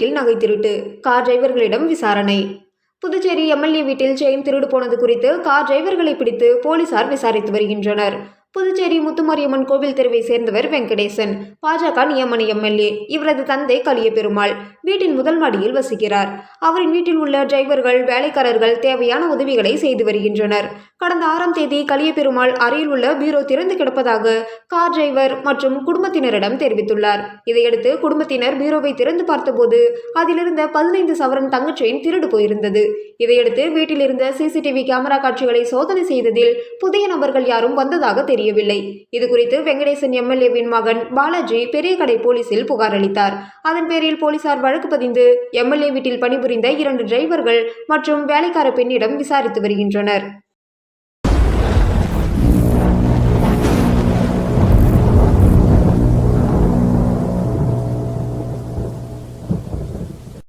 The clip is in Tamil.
நகை திருட்டு கார் டிரைவர்களிடம் விசாரணை. புதுச்சேரி எம்எல்ஏ வீட்டில் செயின் திருடு போனது குறித்து கார் டிரைவர்களை பிடித்து போலீசார் விசாரித்து வருகின்றனர். புதுச்சேரி முத்துமாரியம்மன் கோவில் தெருவை சேர்ந்தவர் வெங்கடேசன் பாஜக நியமன எம்எல்ஏ. இவரது தந்தை கலிய பெருமாள் வீட்டின் முதல் மாடியில் வசிக்கிறார். அவரின் வீட்டில் உள்ள டிரைவர்கள் வேலைக்காரர்கள் தேவையான உதவிகளை செய்து வருகின்றனர். கடந்த ஆறாம் தேதி கலிய பெருமாள் அறையில் உள்ள பீரோ திறந்து கிடப்பதாக கார் டிரைவர் மற்றும் குடும்பத்தினரிடம் தெரிவித்துள்ளார். இதையடுத்து குடும்பத்தினர் பீரோவை திறந்து பார்த்தபோது அதிலிருந்த பதினைந்து சவரன் தங்கச் செயின் திருடு போயிருந்தது. இதையடுத்து வீட்டில் இருந்த சிசிடிவி கேமரா காட்சிகளை சோதனை செய்ததில் புதிய நபர்கள் யாரும் வந்ததாக தெரியவில்லை. இதுகுறித்து வெங்கடேசன் எம்எல்ஏவின் மகன் பாலாஜி பெரியகடை போலீசில் புகார் அளித்தார். அதன் பேரில் போலீசார் வழக்கு பதிந்து எம்எல்ஏ வீட்டில் பணிபுரிந்த இரண்டு டிரைவர்கள் மற்றும் வேலைக்கார பெண்ணிடம் விசாரித்து வருகின்றனர்.